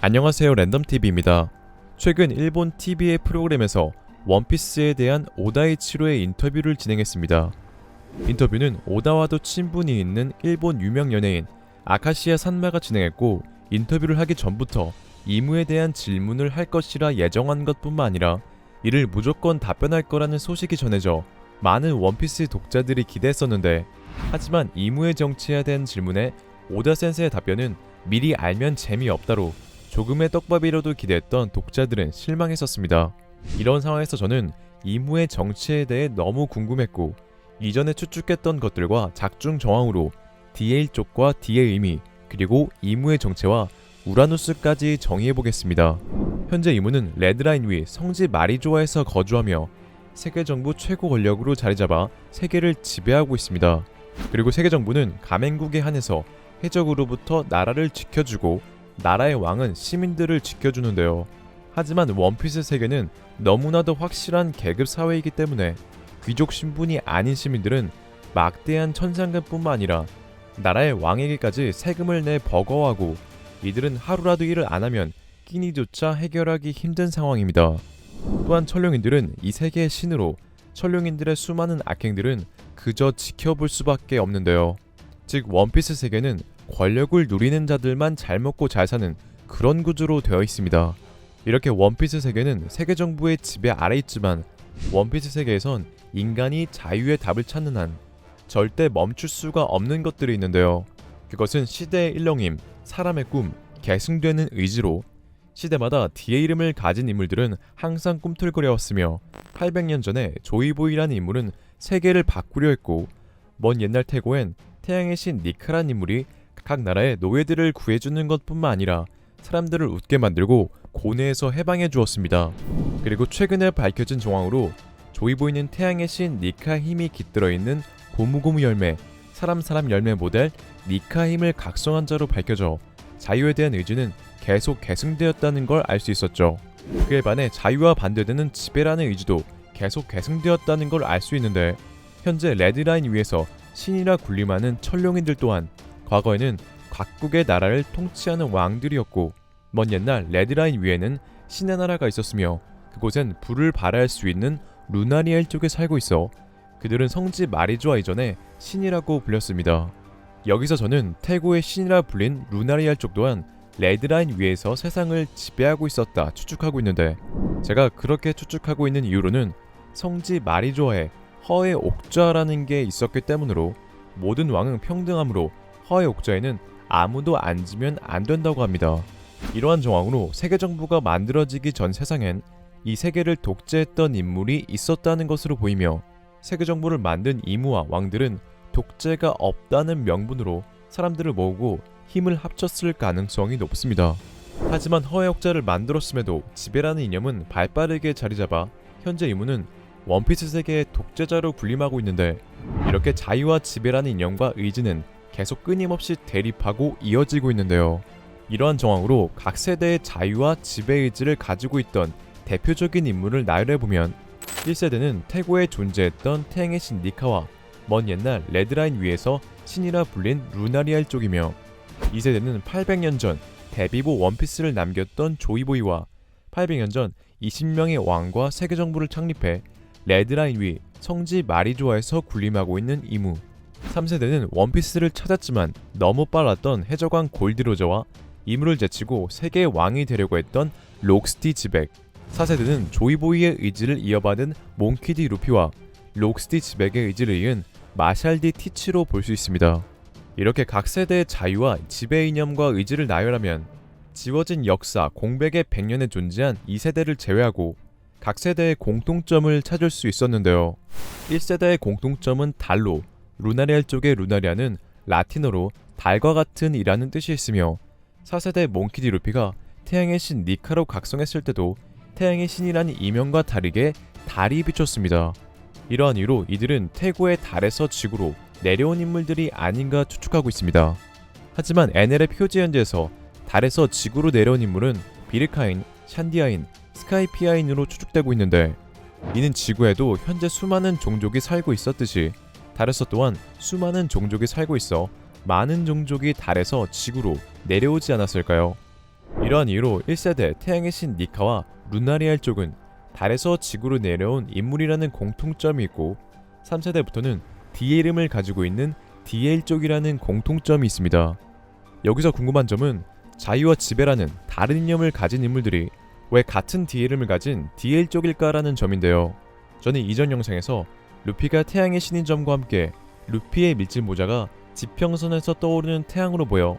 안녕하세요 랜덤TV입니다. 최근 일본 TV의 프로그램에서 원피스에 대한 오다이치로의 인터뷰를 진행했습니다. 인터뷰는 오다와도 친분이 있는 일본 유명 연예인 아카시아 산마가 진행했고 인터뷰를 하기 전부터 이무에 대한 질문을 할 것이라 예정한 것뿐만 아니라 이를 무조건 답변할 거라는 소식이 전해져 많은 원피스 독자들이 기대했었는데 하지만 이무의 정치에 대한 질문에 오다 센세의 답변은 미리 알면 재미없다로 조금의 떡밥이라도 기대했던 독자들은 실망했었습니다. 이런 상황에서 저는 이무의 정치에 대해 너무 궁금했고 이전에 추측했던 것들과 작중 정황으로 DA 쪽과 D의 의미 그리고 이무의 정체와 우라누스까지 정의해 보겠습니다. 현재 이무는 레드라인 위 성지 마리조아에서 거주하며 세계 정부 최고 권력으로 자리 잡아 세계를 지배하고 있습니다. 그리고 세계 정부는 가맹국에 한해서 해적으로부터 나라를 지켜주고 나라의 왕은 시민들을 지켜주는데요. 하지만 원피스 세계는 너무나도 확실한 계급 사회이기 때문에 귀족 신분이 아닌 시민들은 막대한 천상금뿐만 아니라 나라의 왕에게까지 세금을 내 버거워하고 이들은 하루라도 일을 안 하면 끼니조차 해결하기 힘든 상황입니다. 또한 천룡인들은 이 세계의 신으로 천룡인들의 수많은 악행들은 그저 지켜볼 수밖에 없는데요. 즉 원피스 세계는 권력을 누리는 자들만 잘 먹고 잘 사는 그런 구조로 되어 있습니다. 이렇게 원피스 세계는 세계 정부의 지배 아래 있지만 원피스 세계에선 인간이 자유의 답을 찾는 한 절대 멈출 수가 없는 것들이 있는데요. 그것은 시대의 일렁임, 사람의 꿈, 계승되는 의지로 시대마다 뒤의 이름을 가진 인물들은 항상 꿈틀거려왔으며 800년 전에 조이보이라는 인물은 세계를 바꾸려 했고 먼 옛날 태고엔 태양의 신 니카란 인물이 각 나라의 노예들을 구해주는 것뿐만 아니라 사람들을 웃게 만들고 고뇌에서 해방해 주었습니다. 그리고 최근에 밝혀진 정황으로 조이 보이는 태양의 신 니카 힘이 깃들어 있는 고무고무 열매, 사람 사람 열매 모델 니카 힘을 각성한 자로 밝혀져 자유에 대한 의지는 계속 계승되었다는 걸 알 수 있었죠. 그에 반해 자유와 반대되는 지배라는 의지도 계속 계승되었다는 걸 알 수 있는데 현재 레드라인 위에서 신이라 군림하는 천룡인들 또한 과거에는 각국의 나라를 통치하는 왕들이었고 먼 옛날 레드라인 위에는 신의 나라가 있었으며 그곳엔 불을 발할 수 있는 루나리엘 쪽에 살고 있어 그들은 성지 마리조아 이전에 신이라고 불렸습니다. 여기서 저는 태고의 신이라 불린 루나리알 쪽 또한 레드라인 위에서 세상을 지배하고 있었다 추측하고 있는데 제가 그렇게 추측하고 있는 이유로는 성지 마리조아에 허의 옥좌라는 게 있었기 때문으로 모든 왕은 평등하므로 허의 옥좌에는 아무도 앉으면 안 된다고 합니다. 이러한 정황으로 세계 정부가 만들어지기 전 세상엔 이 세계를 독재했던 인물이 있었다는 것으로 보이며 세계 정부를 만든 이무와 왕들은 독재가 없다는 명분으로 사람들을 모으고 힘을 합쳤을 가능성이 높습니다. 하지만 허의 옥자를 만들었음에도 지배라는 이념은 발빠르게 자리 잡아 현재 이무는 원피스 세계의 독재자로 군림하고 있는데 이렇게 자유와 지배라는 이념과 의지는 계속 끊임없이 대립하고 이어지고 있는데요. 이러한 정황으로 각 세대의 자유와 지배 의지를 가지고 있던 대표적인 인물을 나열해보면 1세대는 태고에 존재했던 태양의 신 니카와 먼 옛날 레드라인 위에서 신이라 불린 루나리알 쪽이며 2세대는 800년 전 데비보 원피스를 남겼던 조이보이와 800년 전 20명의 왕과 세계 정부를 창립해 레드라인 위 성지 마리조아에서 군림하고 있는 이무 3세대는 원피스를 찾았지만 너무 빨랐던 해적왕 골드로저와 이무를 제치고 세계의 왕이 되려고 했던 록스티 지백 4세대는 조이보이의 의지를 이어받은 몽키디 루피와 록스티 지백의 의지를 이은 마샬디 티치로 볼 수 있습니다. 이렇게 각 세대의 자유와 지배 이념과 의지를 나열하면 지워진 역사 공백의 100년에 존재한 2세대를 제외하고 각 세대의 공통점을 찾을 수 있었는데요. 1세대의 공통점은 달로 루나리알 쪽의 루나리아는 라틴어로 달과 같은 이라는 뜻이 있으며 4세대 몽키디 루피가 태양의 신 니카로 각성했을 때도 태양의 신이라는 이명과 다르게 달이 비쳤습니다. 이러한 이유로 이들은 태고의 달에서 지구로 내려온 인물들이 아닌가 추측하고 있습니다. 하지만 NL의 표지 현지에서 달에서 지구로 내려온 인물은 비르카인, 샨디아인, 스카이피아인으로 추측되고 있는데 이는 지구에도 현재 수많은 종족이 살고 있었듯이 달에서 또한 수많은 종족이 살고 있어 많은 종족이 달에서 지구로 내려오지 않았을까요? 이러한 이유로 1세대 태양의 신 니카와 루나리알 쪽은 달에서 지구로 내려온 인물이라는 공통점이 있고 3세대부터는 D의 이름을 가지고 있는 DL 쪽이라는 공통점이 있습니다. 여기서 궁금한 점은 자유와 지배라는 다른 이념을 가진 인물들이 왜 같은 D 이름을 가진 DL 쪽일까라는 점인데요. 저는 이전 영상에서 루피가 태양의 신인 점과 함께 루피의 밀짚 모자가 지평선에서 떠오르는 태양으로 보여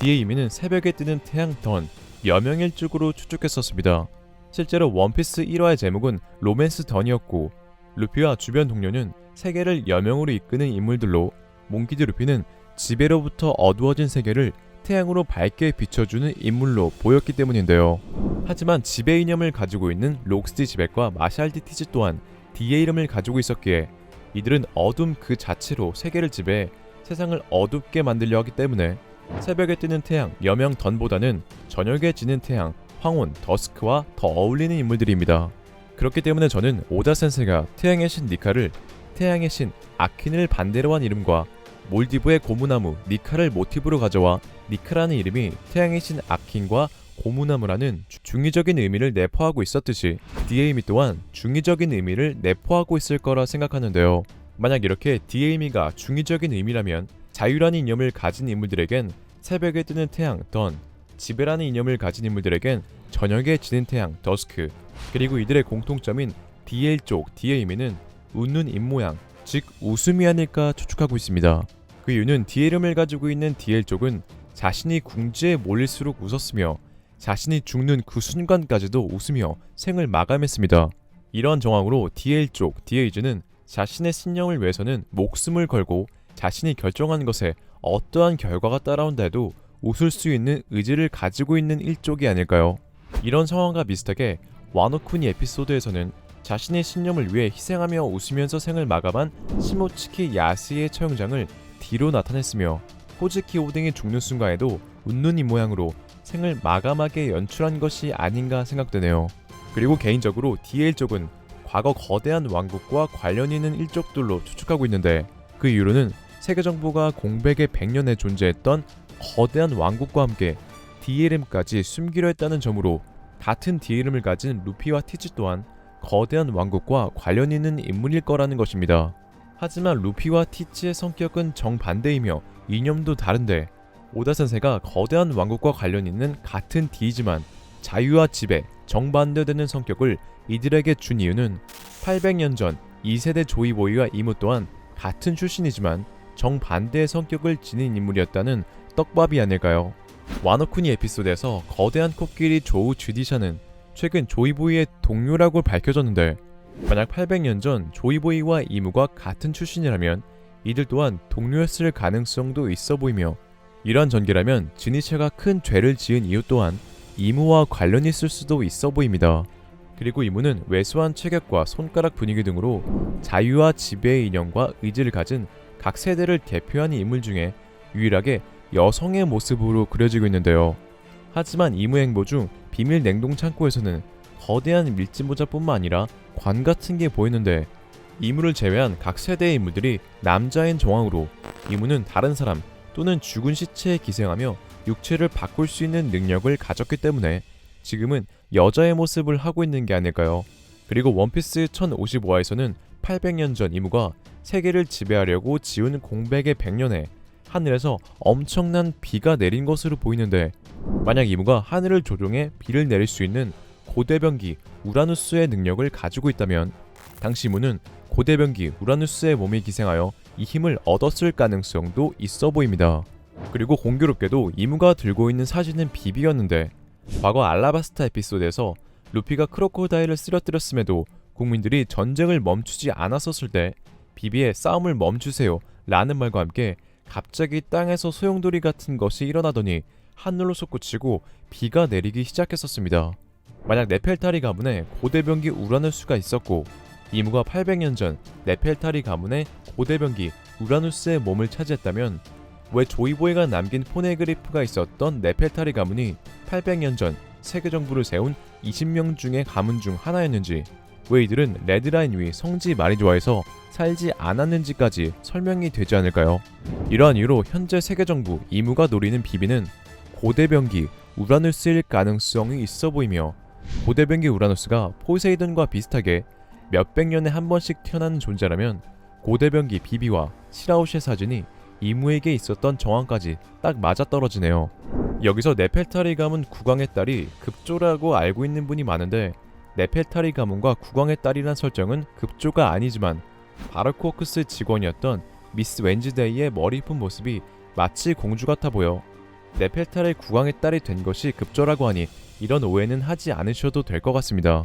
D의 의미는 새벽에 뜨는 태양 던 여명일 쪽으로 추측했었습니다. 실제로 원피스 1화의 제목은 로맨스 던이었고 루피와 주변 동료는 세계를 여명으로 이끄는 인물들로 몽키드 루피는 지배로부터 어두워진 세계를 태양으로 밝게 비춰주는 인물로 보였기 때문인데요. 하지만 지배 이념을 가지고 있는 록스티 지백과 마샬디 티즈 또한 D의 이름을 가지고 있었기에 이들은 어둠 그 자체로 세계를 지배해 세상을 어둡게 만들려 하기 때문에 새벽에 뜨는 태양 여명 던보다는 저녁에 지는 태양 황혼 더스크와 더 어울리는 인물들입니다. 그렇기 때문에 저는 오다 센세가 태양의 신 니카를 태양의 신 아킨을 반대로 한 이름과 몰디브의 고무나무 니카를 모티브로 가져와 니카라는 이름이 태양의 신 아킨과 고무나무라는 주- 중의적인 의미를 내포하고 있었듯이 디에이미 또한 중의적인 의미를 내포하고 있을 거라 생각하는데요. 만약 이렇게 디에이미가 중의적인 의미라면 자유라는 이념을 가진 인물들에겐 새벽에 뜨는 태양 던, 지배라는 이념을 가진 인물들에겐 저녁에 지는 태양 더스크, 그리고 이들의 공통점인 DL 쪽 의미는 웃는 입모양, 즉 웃음이 아닐까 추측하고 있습니다. 그 이유는 D 이름을 가지고 있는 DL 쪽은 자신이 궁지에 몰릴수록 웃었으며 자신이 죽는 그 순간까지도 웃으며 생을 마감했습니다. 이러한 정황으로 DL 쪽 DA즈는 자신의 신념을 위해서는 목숨을 걸고 자신이 결정한 것에 어떠한 결과가 따라온다 해도 웃을 수 있는 의지를 가지고 있는 일족이 아닐까요? 이런 상황과 비슷하게 와노쿠니 에피소드에서는 자신의 신념을 위해 희생하며 웃으면서 생을 마감한 시모츠키 야스의 처형장을 뒤로 나타냈으며 호즈키 오등이 죽는 순간에도 웃는 이 모양으로 생을 마감하게 연출한 것이 아닌가 생각되네요. 그리고 개인적으로 DL 쪽은 과거 거대한 왕국과 관련 있는 일족들로 추측하고 있는데 그 이유로는 세계 정부가 공백의 100년에 존재했던 거대한 왕국과 함께 DLM까지 숨기려 했다는 점으로 같은 DLM을 가진 루피와 티즈 또한 거대한 왕국과 관련 있는 인물일 거라는 것입니다. 하지만 루피와 티츠의 성격은 정반대이며 이념도 다른데 오다 센세가 거대한 왕국과 관련 있는 같은 D이지만 자유와 지배, 정반대되는 성격을 이들에게 준 이유는 800년 전 2세대 조이보이와 이무 또한 같은 출신이지만 정반대의 성격을 지닌 인물이었다는 떡밥이 아닐까요? 와노쿠니 에피소드에서 거대한 코끼리 조우 주디샤는 최근 조이보이의 동료라고 밝혀졌는데 만약 800년 전 조이보이와 이무가 같은 출신이라면 이들 또한 동료였을 가능성도 있어 보이며 이러한 전개라면 지니샤가 큰 죄를 지은 이유 또한 이무와 관련이 있을 수도 있어 보입니다. 그리고 이무는 왜소한 체격과 손가락 분위기 등으로 자유와 지배의 이념과 의지를 가진 각 세대를 대표하는 인물 중에 유일하게 여성의 모습으로 그려지고 있는데요. 하지만 이무 행보 중 비밀 냉동 창고에서는 거대한 밀짚모자뿐만 아니라 관 같은 게 보이는데 이무를 제외한 각 세대의 인물들이 남자인 정황으로 이무는 다른 사람 또는 죽은 시체에 기생하며 육체를 바꿀 수 있는 능력을 가졌기 때문에 지금은 여자의 모습을 하고 있는 게 아닐까요? 그리고 원피스 1055화에서는 800년 전 이무가 세계를 지배하려고 지은 공백의 100년에 하늘에서 엄청난 비가 내린 것으로 보이는데 만약 이무가 하늘을 조종해 비를 내릴 수 있는 고대병기 우라누스의 능력을 가지고 있다면 당시 이무는 고대병기 우라누스의 몸에 기생하여 이 힘을 얻었을 가능성도 있어 보입니다. 그리고 공교롭게도 이무가 들고 있는 사진은 비비였는데 과거 알라바스타 에피소드에서 루피가 크로코다일을 쓰러뜨렸음에도 국민들이 전쟁을 멈추지 않았었을 때 비비의 싸움을 멈추세요 라는 말과 함께 갑자기 땅에서 소용돌이 같은 것이 일어나더니 하늘로 솟구치고 비가 내리기 시작했었습니다. 만약 네펠타리 가문에 고대병기 우라누스가 있었고 이무가 800년 전 네펠타리 가문의 고대병기 우라누스의 몸을 차지했다면 왜 조이보이가 남긴 포네그리프가 있었던 네펠타리 가문이 800년 전 세계 정부를 세운 20명 중의 가문 중 하나였는지 왜 이들은 레드라인 위 성지 좋아해서 살지 않았는지까지 설명이 되지 않을까요? 이러한 이유로 현재 세계 정부 이무가 노리는 비비는 고대병기 우라누스일 가능성이 있어 보이며 고대변기 우라누스가 포세이돈과 비슷하게 몇백 년에 한 번씩 태어나는 존재라면 고대변기 비비와 시라우시의 사진이 이무에게 있었던 정황까지 딱 맞아떨어지네요. 여기서 네펠타리 가문 국왕의 딸이 급조라고 알고 있는 분이 많은데 네펠타리 가문과 국왕의 딸이란 설정은 급조가 아니지만 바르코워크스 직원이었던 미스 웬즈데이의 머리 푼 모습이 마치 공주 같아 보여 네펠타리 국왕의 딸이 된 것이 급조라고 하니 이런 오해는 하지 않으셔도 될 것 같습니다.